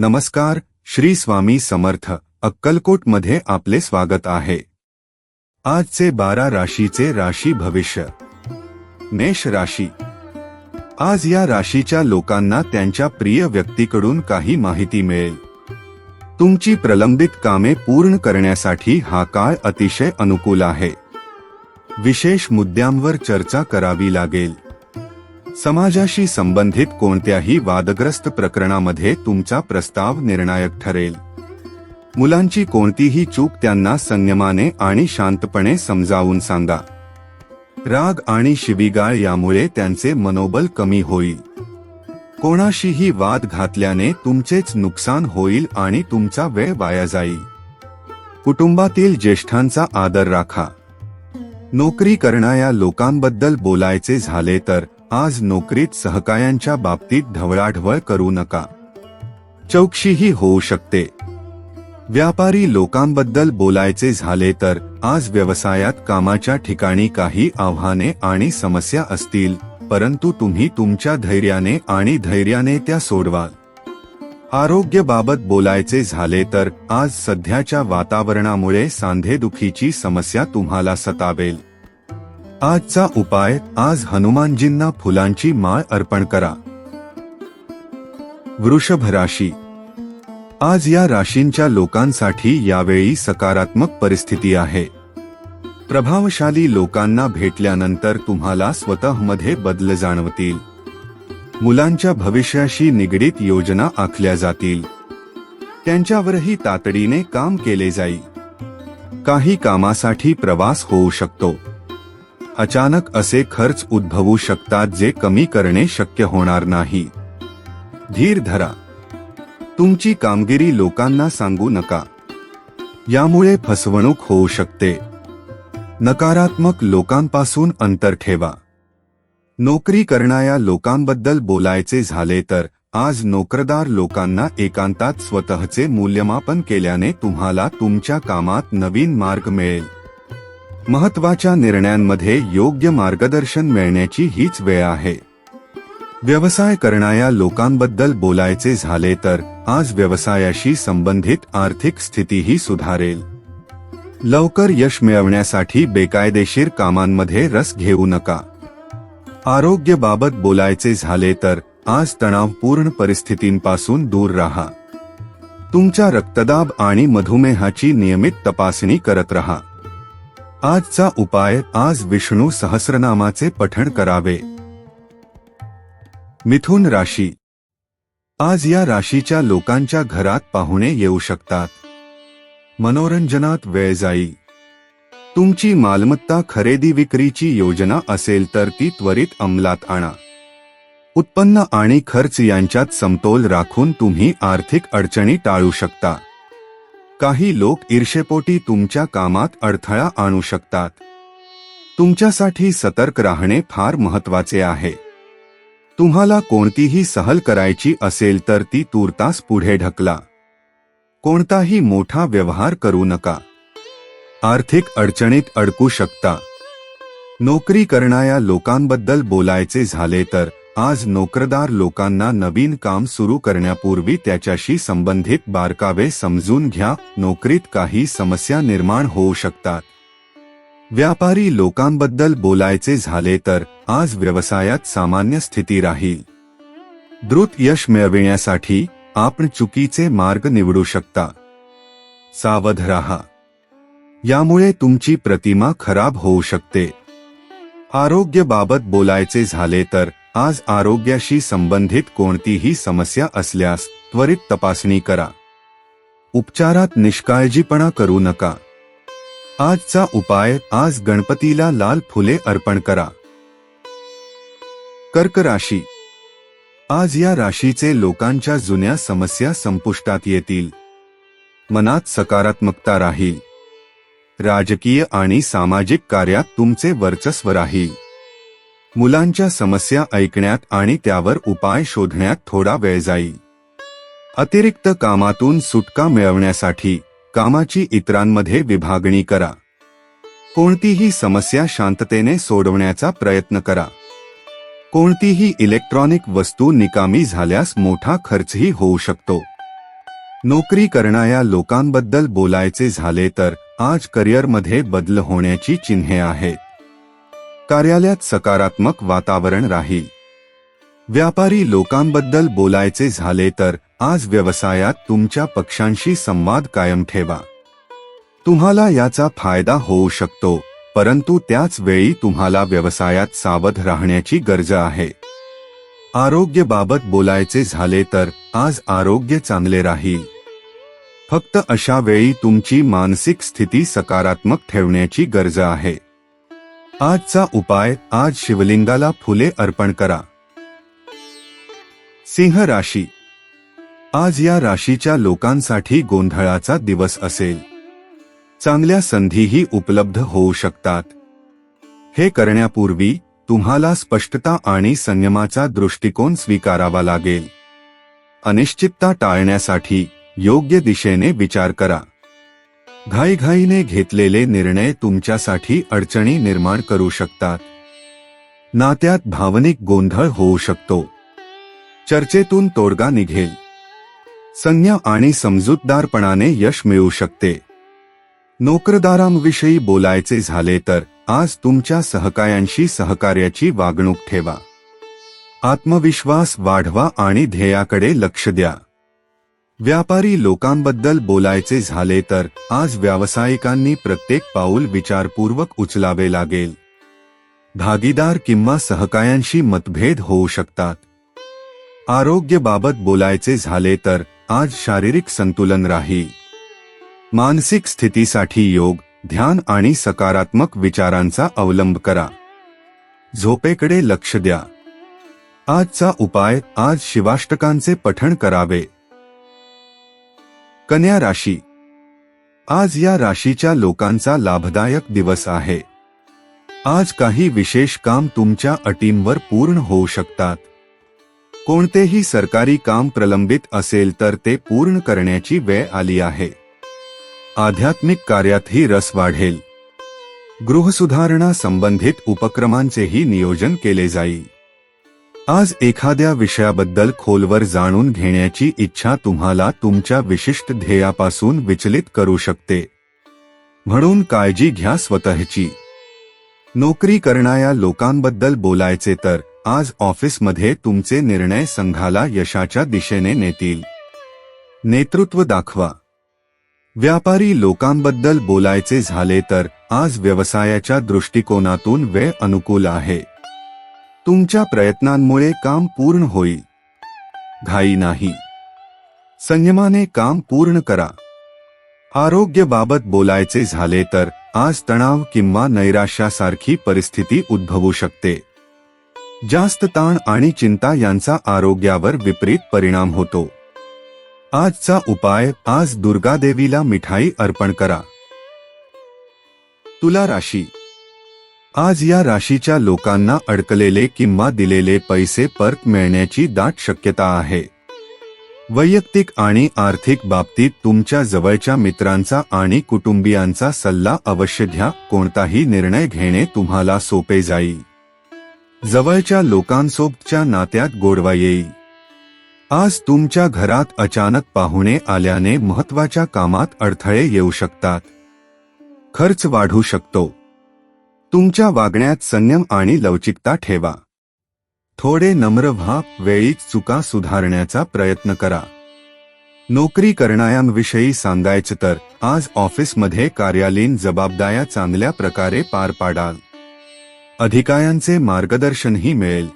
नमस्कार श्री स्वामी समर्थ अक्कलकोटमध्ये आपले स्वागत आहे. आजचे बारा राशीचे राशी भविष्य. मेष राशी. आज या राशीच्या लोकांना त्यांच्या प्रिय व्यक्तीकडून काही माहिती मिळेल. तुमची प्रलंबित कामे पूर्ण करण्यासाठी हा काळ अतिशय अनुकूल आहे. विशेष मुद्द्यांवर चर्चा करावी लागेल. समाजाशी संबंधित कोणत्याही वादग्रस्त प्रकरणामध्ये तुमचा प्रस्ताव निर्णायक ठरेल. मुलांची कोणतीही चूक त्यांना संयमाने आणि शांतपणे समजावून सांगा. राग आणि शिवीगाळ यामुळे त्यांचे मनोबल कमी होईल. कोणाशीही वाद घातल्याने तुमचेच नुकसान होईल आणि तुमचा वेळ वाया जाईल. कुटुंबातील ज्येष्ठांचा आदर राखा. नोकरी करणाऱ्या लोकांबद्दल बोलायचे झाले तर आज नोकरीत सहकायांच्या बाबतीत ढवळाढवळ करू नका. चौकशीही होऊ शकते. व्यापारी लोकांबद्दल बोलायचे झाले तर आज व्यवसायात कामाच्या ठिकाणी काही आव्हाने आणि समस्या असतील परंतु तुम्ही तुमच्या धैर्याने आणि धैर्याने त्या सोडवाल. आरोग्याबाबत बोलायचे झाले तर आज सध्याच्या वातावरणामुळे सांधेदुखीची समस्या तुम्हाला सतावेल. आजचा उपाय आज हनुमानजींना फुलांची माळ अर्पण करा. वृषभ राशी. आज या राशींच्या लोकांसाठी यावेळी सकारात्मक परिस्थिती आहे. प्रभावशाली लोकांना भेटल्यानंतर तुम्हाला स्वतःमध्ये बदल जाणवतील. मुलांच्या भविष्याशी निगडीत योजना आखल्या जातील. त्यांच्यावरही तातडीने काम केले जाईल. काही कामासाठी प्रवास होऊ शकतो. अचानक असे खर्च उद्भवू शकतात जे कमी करणे शक्य होणार नाही. धीर धरा. तुमची कामगिरी लोकांना सांगू नका. यामुळे फसवणूक होऊ शकते. नकारात्मक लोकांपासून अंतर ठेवा. नोकरी करणाऱ्या लोकांबद्दल बोलायचे झाले तर आज नोकरदार लोकांना एकांतात स्वतःचे मूल्यमापन केल्याने तुम्हाला तुमच्या कामात नवीन मार्ग मिळेल. महत्त्वाच्या निर्णयांमध्ये योग्य मार्गदर्शन मिळण्याची हीच वेळ आहे. व्यवसाय करणाऱ्या लोकांबद्दल बोलायचे झाले तर आज व्यवसायाशी संबंधित आर्थिक स्थितीही सुधारेल. लवकर यश मिळवण्यासाठी बेकायदेशीर कामांमध्ये रस घेऊ नका. आरोग्याबाबत बोलायचे झाले तर आज तणावपूर्ण परिस्थितींपासून दूर राहा. तुमच्या रक्तदाब आणि मधुमेहाची नियमित तपासणी करत राहा. आजचा उपाय आज विष्णू सहस्रनामाचे पठण करावे. मिथुन राशी. आज या राशीच्या लोकांच्या घरात पाहुणे येऊ शकतात. मनोरंजनात वेळ जाई. तुमची मालमत्ता खरेदी विक्रीची योजना असेल तर ती त्वरित अंमलात आणा. उत्पन्न आणि खर्च यांच्यात समतोल राखून तुम्ही आर्थिक अडचणी टाळू शकता. काही लोक ईर्षेपोटी तुमच्या कामात अडथळा आणू शकतात. तुमच्यासाठी सतर्क राहणे फार महत्त्वाचे आहे. तुम्हाला कोणतीही सहल करायची असेल तर ती तूर्तास पुढे ढकला. कोणताही मोठा व्यवहार करू नका. आर्थिक अडचणीत अडकू शकता. नोकरी करणाऱ्या लोकांबद्दल बोलायचे झाले तर आज नोकरदार लोकांना नवीन काम सुरू करण्यापूर्वी त्याच्याशी संबंधित बारकावे समजून घ्या. नोकरीत काही समस्या निर्माण होऊ शकतात. व्यापारी लोकांबद्दल बोलायचे झाले तर आज व्यवसायात सामान्य स्थिती राहील. द्रुत यश मिळविण्यासाठी आपण चुकीचे मार्ग निवडू शकता. सावध रहा. यामुळे तुमची प्रतिमा खराब होऊ शकते. आरोग्याबाबत बोलायचे झाले तर आज आरोग्याशी संबंधित कोणतीही समस्या असल्यास त्वरित तपासणी करा. उपचारात निष्काळजीपणा करू नका. आजचा उपाय आज गणपतीला लाल फुले अर्पण करा. कर्क राशी. आज या राशीचे लोकांच्या जुन्या समस्या संपुष्टात येतील. मनात सकारात्मकता राहील. राजकीय आणि सामाजिक कार्यात तुमचे वर्चस्व राहील. मुलांच्या समस्या ऐकण्यात आणि त्यावर उपाय शोधण्यात थोडा वेळ जाईल अतिरिक्त कामातून सुटका मिळवण्यासाठी कामाची इतरांमध्ये विभागणी करा. कोणतीही समस्या शांततेने सोडवण्याचा प्रयत्न करा. कोणतीही इलेक्ट्रॉनिक वस्तू निकामी झाल्यास मोठा खर्चही होऊ शकतो. नोकरी करणाऱ्या लोकांबद्दल बोलायचे झाले तर आज करिअरमध्ये बदल होण्याची चिन्हे आहेत. कार्यालयात सकारात्मक वातावरण राहील. व्यापारी लोकांबद्दल बोलायचे झाले तर आज व्यवसायात तुमच्या पक्षांशी संवाद कायम ठेवा. तुम्हाला याचा फायदा होऊ शकतो परंतु त्याच वेळी तुम्हाला व्यवसायात सावध राहण्याची गरज आहे. आरोग्यबाबत बोलायचे झाले तर आज आरोग्य चांगले राहील. फक्त अशा वेळी तुमची मानसिक स्थिती सकारात्मक ठेवण्याची गरज आहे. आजचा उपाय आज शिवलिंगाला फुले अर्पण करा. सिंह राशी. आज या राशीच्या लोकांसाठी गोंधळाचा दिवस असेल. चांगल्या संधीही उपलब्ध होऊ शकतात. हे करण्यापूर्वी तुम्हाला स्पष्टता आणि संयमाचा दृष्टिकोन स्वीकारावा लागेल. अनिश्चितता टाळण्यासाठी योग्य दिशेने विचार करा. घाईघाईने घेतलेले निर्णय तुमच्यासाठी अडचणी निर्माण करू शकतात. नात्यात भावनिक गोंधळ होऊ शकतो. चर्चेतून तोडगा निघेल. संज्ञा आणि समजूतदारपणाने यश मिळू शकते. नोकरदारांविषयी बोलायचे झाले तर आज तुमच्या सहकायांशी सहकार्याची वागणूक ठेवा. आत्मविश्वास वाढवा आणि ध्येयाकडे लक्ष द्या. व्यापारी लोकांबद्दल बोलायचे झाले तर आज व्यावसायिकांनी प्रत्येक पाऊल विचारपूर्वक उचलावे लागेल. भागीदार किंवा सहकायांशी मतभेद होऊ शकतात. आरोग्यबाबत बोलायचे झाले तर आज शारीरिक संतुलन राहील. मानसिक स्थितीसाठी योग ध्यान आणि सकारात्मक विचारांचा अवलंब करा. झोपेकडे लक्ष द्या. आजचा उपाय आज शिवाष्टकांचे पठण करावे. कन्या राशी. आज या राशीच्या लोकांचा लाभदायक दिवस आहे. आज काही विशेष काम तुमच्या अटींवर पूर्ण होऊ शकतात. कोणतेही सरकारी काम प्रलंबित असेल तर ते पूर्ण करण्याची वेळ आली आहे. आध्यात्मिक कार्यातही रस वाढेल. गृहसुधारणा संबंधित उपक्रमांचेही नियोजन केले जाईल. आज एखाद्या विषयाबद्दल खोलवर जाणून घेण्याची इच्छा तुम्हाला तुमच्या विशिष्ट ध्येयापासून विचलित करू शकते. म्हणून काळजी घ्या स्वतःची. नोकरी करणाऱ्या लोकांबद्दल बोलायचे तर आज ऑफिसमध्ये तुमचे निर्णय संघाला यशाच्या दिशेने नेतील. नेतृत्व दाखवा. व्यापारी लोकांबद्दल बोलायचे झाले तर आज व्यवसायाच्या दृष्टिकोनातून वेळ अनुकूल आहे. तुमच्या प्रयत्नांमुळे काम पूर्ण होईल घाई नाही. संयमाने काम पूर्ण करा. आरोग्याबाबत बोलायचे झाले तर आज तणाव किंवा नैराश्यासारखी परिस्थिती उद्भवू शकते. जास्त ताण आणि चिंता यांचा आरोग्यावर विपरीत परिणाम होतो. आजचा उपाय आज दुर्गादेवीला मिठाई अर्पण करा. तुला राशी आज या राशीच्या लोकांना अडकलेले किंवा दिलेले पैसे परत मिळण्याची दाट शक्यता आहे. वैयक्तिक आणि आर्थिक बाबतीत तुमच्या जवळच्या मित्रांचा आणि कुटुंबियांचा सल्ला अवश्य घ्या. कोणताही निर्णय घेणे तुम्हाला सोपे जाईल. जवळच्या लोकांसोबतच्या नात्यात गोडवा येईल. आज तुमच्या घरात अचानक पाहुणे आल्याने महत्त्वाच्या कामात अडथळे येऊ शकतात. खर्च वाढू शकतो. तुमच्या वागण्यात संयम आणि लवचिकता ठेवा. थोडे नम्र व्हा वेळीच चुका सुधारण्याचा प्रयत्न करा. नोकरी करणाऱ्यांविषयी सांगायचं तर आज ऑफिसमध्ये कार्यालयीन जबाबदाऱ्या चांगल्या प्रकारे पार पाडाल. अधिकाऱ्यांचे मार्गदर्शनही मिळेल.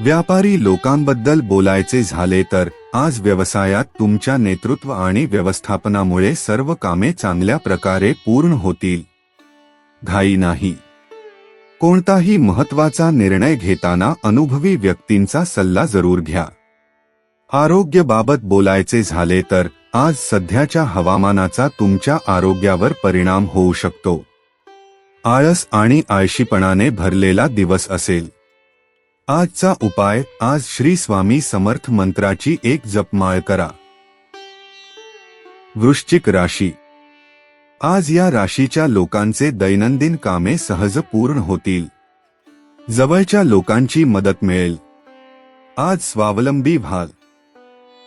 व्यापारी लोकांबद्दल बोलायचे झाले तर आज व्यवसायात तुमच्या नेतृत्व आणि व्यवस्थापनामुळे सर्व कामे चांगल्या प्रकारे पूर्ण होतील. घाई नाही. कोणताही महत्त्वाचा निर्णय घेताना अनुभवी व्यक्तींचा सल्ला जरूर घ्या. आरोग्याबाबत बोलायचे झाले तर आज सध्याच्या हवामानाचा तुमच्या आरोग्यावर परिणाम होऊ शकतो. आळस आणि आळशीपणाने भरलेला दिवस असेल. आजचा उपाय आज श्री स्वामी समर्थ मंत्राची एक जपमाळ करा. वृश्चिक राशी आज या राशीच्या लोकांचे दैनंदिन कामे सहज पूर्ण होतील. जवळच्या लोकांची मदत मिळेल. आज स्वावलंबी व्हाल.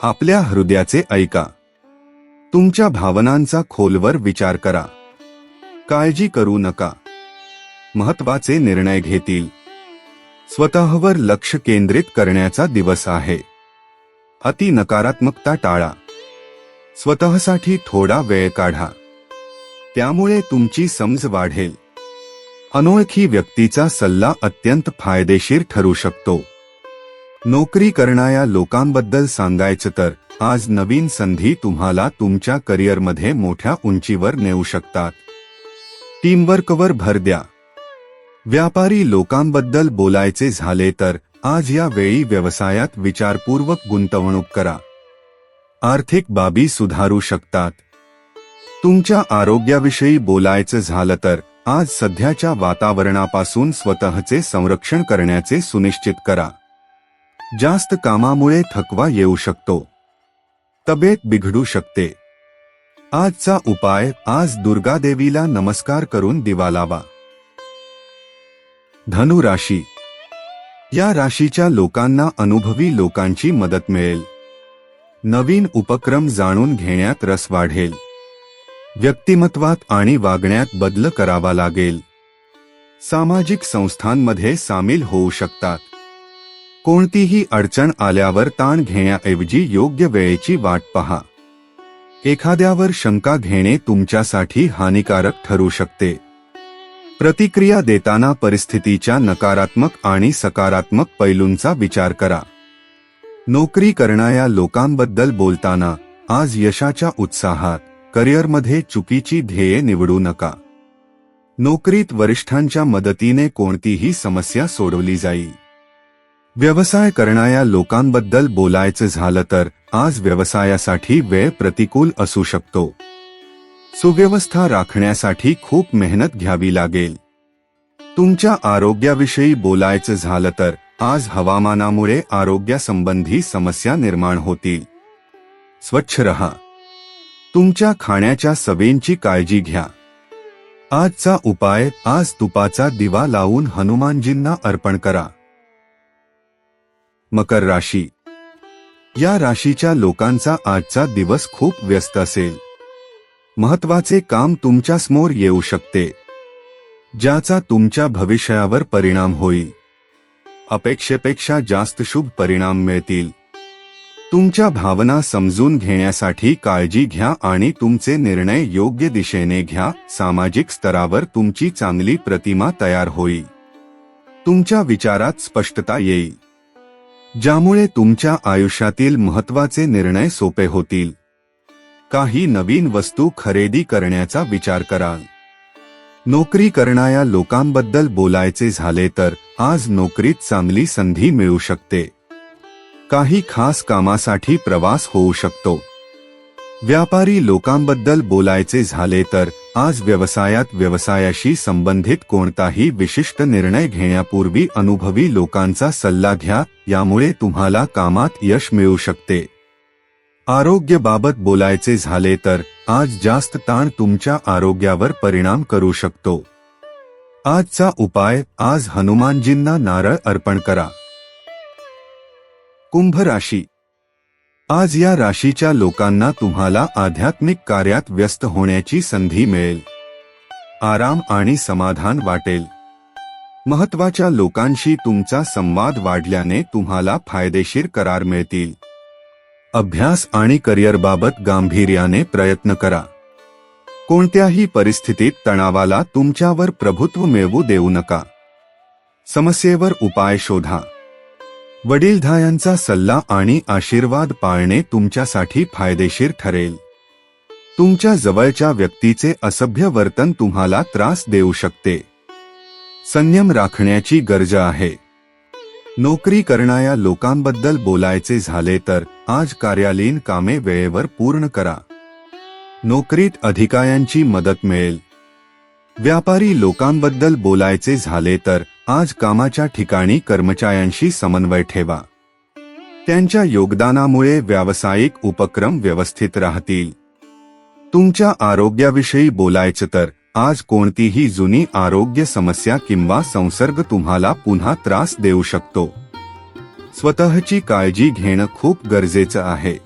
आपल्या हृदयाचे ऐका. तुमच्या भावनांचा खोलवर विचार करा. काळजी करू नका. महत्त्वाचे निर्णय घेतील. स्वतःवर लक्ष केंद्रित करण्याचा दिवस आहे. अति नकारात्मकता टाळा. स्वतःसाठी थोडा वेळ काढा. त्यामुळे तुमची समज वाढेल. अनोळखी व्यक्तीचा सल्ला अत्यंत फायदेशीर ठरू शकतो. नोकरी करणाऱ्या लोकांबद्दल सांगायचं तर आज नवीन संधी तुम्हाला तुमच्या करिअरमध्ये मोठ्या उंचीवर नेऊ शकतात. टीमवर्कवर भर द्या. व्यापारी लोकांबद्दल बोलायचे झाले तर आज या वेळी व्यवसायात विचारपूर्वक गुंतवणूक करा. आर्थिक बाबी सुधारू शकतात. तुमच्या आरोग्याविषयी बोलायचं झालं तर आज सध्याच्या वातावरणापासून स्वतःचे संरक्षण करण्याचे सुनिश्चित करा. जास्त कामामुळे थकवा येऊ शकतो. तब्येत बिघडू शकते. आजचा उपाय आज दुर्गादेवीला नमस्कार करून दिवा लावा. धनु राशी. या राशीच्या लोकांना अनुभवी लोकांची मदत मिळेल. नवीन उपक्रम जाणून घेण्यात रस वाढेल. व्यक्तिमत्वात आणि वागण्यात बदल करावा लागेल. सामाजिक संस्थांमध्ये सामील होऊ शकतात. कोणतीही अडचण आल्यावर ताण घेण्याऐवजी योग्य वेळेची वाट पहा. एखाद्यावर शंका घेणे तुमच्यासाठी हानिकारक ठरू शकते. प्रतिक्रिया देताना परिस्थितीच्या नकारात्मक आणि सकारात्मक पैलूंचा विचार करा. नोकरी करणाऱ्या लोकांबद्दल बोलताना आज यशाच्या उत्साहात करिअरमध्ये चुकीची ध्येये निवडू नका. नोकरीत वरिष्ठांच्या मदतीने कोणतीही समस्या सोडवली जाईल व्यवसाय करणाऱ्या लोकांबद्दल बोलायचं झालं तर आज व्यवसायासाठी वेळ प्रतिकूल असू शकतो. सुव्यवस्था राखण्यासाठी खूप मेहनत घ्यावी लागेल. तुमच्या आरोग्याविषयी बोलायचं झालं तर आज हवामानामुळे आरोग्यासंबंधी समस्या निर्माण होतील. स्वच्छ रहा. तुमच्या खाण्याच्या सवयींची काळजी घ्या. आजचा उपाय आज तुपाचा दिवा लावून हनुमानजींना अर्पण करा. मकर राशी. या राशीच्या लोकांचा आजचा दिवस खूप व्यस्त असेल. महत्त्वाचे काम तुमच्यासमोर येऊ शकते. ज्याचा तुमच्या भविष्यावर परिणाम होईल. अपेक्षेपेक्षा जास्त शुभ परिणाम मिळतील. तुमच्या भावना समजून घेण्यासाठी काळजी घ्या आणि तुमचे निर्णय योग्य दिशेने घ्या. सामाजिक स्तरावर तुमची चांगली प्रतिमा तयार होईल. तुमच्या विचारात स्पष्टता येईल. ज्यामुळे तुमच्या आयुष्यातील महत्त्वाचे निर्णय सोपे होतील. काही नवीन वस्तू खरेदी करण्याचा विचार कराल. नोकरी करणाऱ्या लोकांबद्दल बोलायचे झाले तर आज नोकरीत चांगली संधी मिळू शकते. काही खास कामासाठी प्रवास होऊ शकतो. व्यापारी लोकांबद्दल बोलायचे झाले तर आज व्यवसायात व्यवसायाशी संबंधित कोणताही विशिष्ट निर्णय घेण्यापूर्वी अनुभवी लोकांचा सल्ला घ्या यामुळे तुम्हाला कामात यश मिळू शकते. आरोग्याबाबत बोलायचे झाले तर आज जास्त ताण तुमच्या आरोग्यावर परिणाम करू शकतो. आजचा उपाय आज हनुमानजींना नारळ अर्पण करा. कुंभ राशी आज या राशीच्या लोकांना तुम्हाला आध्यात्मिक कार्यात व्यस्त होण्याची संधी मिळेल. आराम आणि समाधान वाटेल. महत्त्वाच्या लोकांशी तुमचा संवाद वाढल्याने तुम्हाला फायदेशीर करार मिळतील. अभ्यास आणि करिअरबाबत गांभीर्याने प्रयत्न करा. कोणत्याही परिस्थितीत तणावाला तुमच्यावर प्रभुत्व मिळवू देऊ नका. समस्येवर उपाय शोधा. वडीलधायांचा सल्ला आणि आशीर्वाद पाळणे तुमच्यासाठी फायदेशीर ठरेल. तुमच्या जवळच्या व्यक्तीचे असभ्य वर्तन तुम्हाला त्रास देऊ शकते. संयम राखण्याची गरज आहे. नोकरी करणाऱ्या लोकांबद्दल बोलायचे झाले तर आज कार्यालयीन कामे वेळेवर पूर्ण करा. नोकरीत अधिकाऱ्यांची मदत मिळेल. व्यापारी लोकांबद्दल बोलायचे झाले तर आज कामाच्या ठिकाणी कर्मचाऱ्यांशी समन्वय ठेवा. त्यांच्या योगदानामुळे व्यावसायिक उपक्रम व्यवस्थित राहतील. तुमच्या आरोग्याविषयी बोलायचं तर आज कोणतीही जुनी आरोग्य समस्या किंवा संसर्ग तुम्हाला पुन्हा त्रास देऊ शकतो. स्वतःची काळजी घेणं खूप गरजेचं आहे.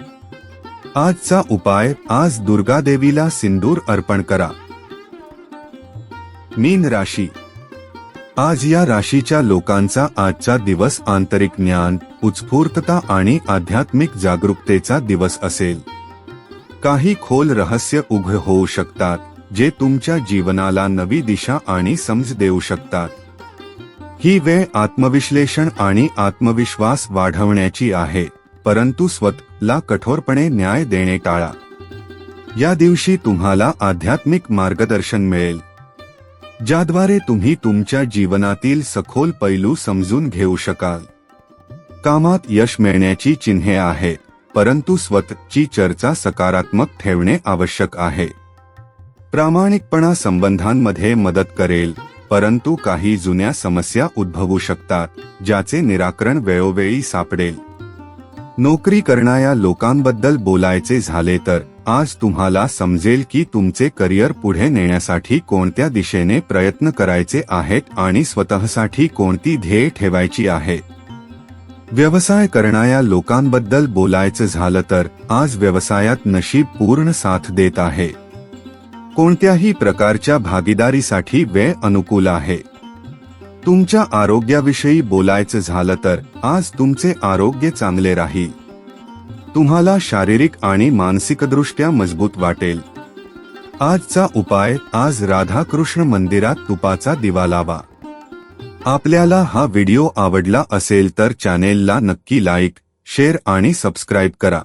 आजचा उपाय आज दुर्गादेवीला सिंदूर अर्पण करा. मीन राशी. आज या राशीच्या लोकांचा आजचा दिवस आंतरिक ज्ञान उत्स्फूर्तता आणि आध्यात्मिक जागरूकतेचा दिवस असेल. काही खोल रहस्य उघड होऊ शकतात जे तुमच्या जीवनाला नवी दिशा आणि समज देऊ शकतात. ही वेळ आत्मविश्लेषण आणि आत्मविश्वास वाढवण्याची आहे परंतु स्वतःला कठोरपणे न्याय देणे टाळा. या दिवशी तुम्हाला आध्यात्मिक मार्गदर्शन मिळेल. ज्याद्वारे तुम्ही तुमच्या जीवनातील सखोल पैलू समजून घेऊ शकाल. कामात यश मिळण्याची चिन्हे आहेत परंतु स्वतःची चर्चा सकारात्मक ठेवणे आवश्यक आहे. प्रामाणिकपणा संबंधांमध्ये मदत करेल परंतु काही जुन्या समस्या उद्भवू शकतात ज्याचे निराकरण वेळोवेळी सापडेल. नोकरी करणाऱ्या लोकांबद्दल बोलायचे झाले तर आज तुम्हाला समजेल की तुमचे करिअर पुढे नेण्यासाठी कोणत्या दिशेने प्रयत्न करायचे आहेत आणि स्वतःसाठी कोणती ध्येय ठेवायची आहे. व्यवसाय करणाऱ्या लोकांबद्दल बोलायचं झालं तर आज व्यवसायात नशीब पूर्ण साथ देत आहे. कोणत्याही प्रकारच्या भागीदारीसाठी वेळ अनुकूल आहे. तुमच्या आरोग्याविषयी बोलायचं झालं तर आज तुमचे आरोग्य चांगले राहील. तुम्हाला शारीरिक आणि मानसिकदृष्ट्या मजबूत वाटेल. आजचा उपाय आज राधाकृष्ण मंदिरात तुपाचा दिवा लावा. आपल्याला हा व्हिडिओ आवडला असेल तर चॅनेलला नक्की लाईक शेअर आणि सबस्क्राईब करा.